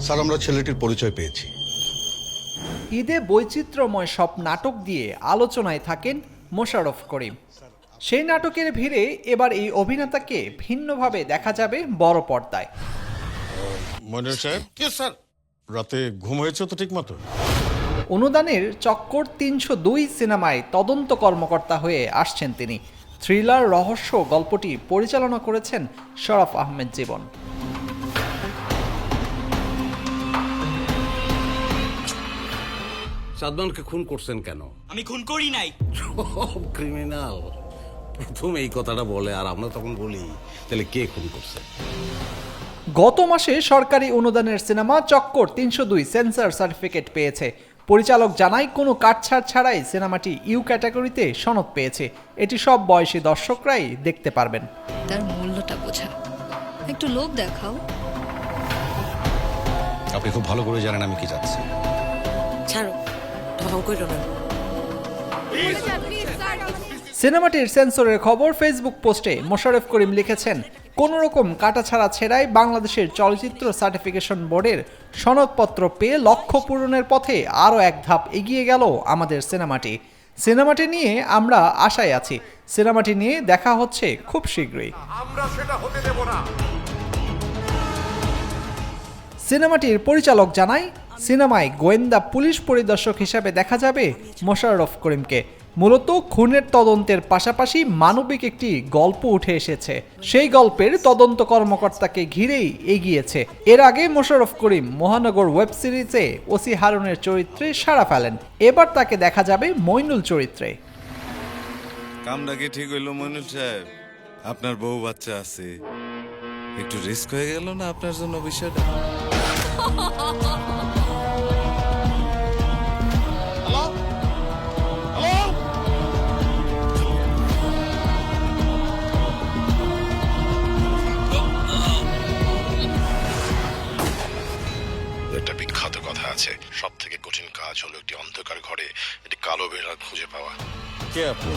Sir আমরা ছেলেটির পরিচয় পেয়েছি। ঈদে বৈচিত্র্যময় সব নাটক দিয়ে আলোচনায় থাকেন মোশাররফ করিম। সেই নাটকের ভিড়ে এবার এই অভিনেতাকে ভিন্নভাবে দেখা যাবে বড় পর্দায়। মনির সাহেব? কে স্যার? রাতে ঘুম হয়েছে তো ঠিক মতো অনুদানের চক্কর তিনশো দুই সিনেমায় তদন্ত কর্মকর্তা হয়ে আসছেন তিনি। থ্রিলার রহস্য গল্পটি পরিচালনা করেছেন শরফ আহমেদ জীবন। সাদমানকে খুন করছেন কেন? আমি খুন করি নাই। ক্রিমিনাল প্রথম এই কথাটা বলে আর আমরা তখন বলি তাহলে কে খুন করছে? গত মাসে সরকারি অনুদানের সিনেমা চক্কর তিনশো দুই সেন্সর সার্টিফিকেট পেয়েছে। পরিচালক জানায় কোনো কাটছাড় ছাড়াই সিনেমাটি ইউ ক্যাটাগরিতে সনদ পেয়েছে। এটি সব বয়সী দর্শকরাই দেখতে পারবেন। তার মূল্যটা বোঝা। একটু লোভ দেখাও। আপনি খুব ভালো করে জানেন আমি কি চাচ্ছি। ছাড়ো। ঢং করো না। সিনেমাটির সেন্সরের খবর ফেসবুক পোস্টে মোশাররফ করিম লিখেছেন কোনো রকম কাটাছাড়া ছেড়াই বাংলাদেশের চলচ্চিত্র সার্টিফিকেশন বোর্ডের সনদপত্র পেয়ে লক্ষ্য পূরণের পথে আরও এক ধাপ এগিয়ে গেল আমাদের সিনেমাটি। সিনেমাটি নিয়ে আমরা আশায় আছি। সিনেমাটি নিয়ে দেখা হচ্ছে খুব শীঘ্রই। সিনেমাটির পরিচালক জানায় সিনেমায় গোয়েন্দা পুলিশ পরিদর্শক হিসাবে দেখা যাবে মোশাররফ করিমকে। মূলত খুনের তদন্তের পাশাপাশি মানবিক একটি গল্প উঠে এসেছে। সেই গল্পের তদন্ত কর্মকর্তাকে ঘিরেই এগিয়েছে। এর আগে মোশাররফ করিম মহানগর ওয়েব সিরিজে ওসি হারুনের চরিত্রে সাড়া ফেলেন। এবার তাকে দেখা যাবে মইনুল চরিত্রে। কামটা কি ঠিক হইল মনুল সাহেব? আপনার বউ বাচ্চা আছে। একটু রিস্ক হয়ে গেল না আপনার জন্য বিষয়টা? একটা বিখ্যাত কথা আছে। সব থেকে কঠিন কাজ হলো একটি অন্ধকার ঘরে একটি কালো বেড়াল খুঁজে পাওয়া। কে আপনি?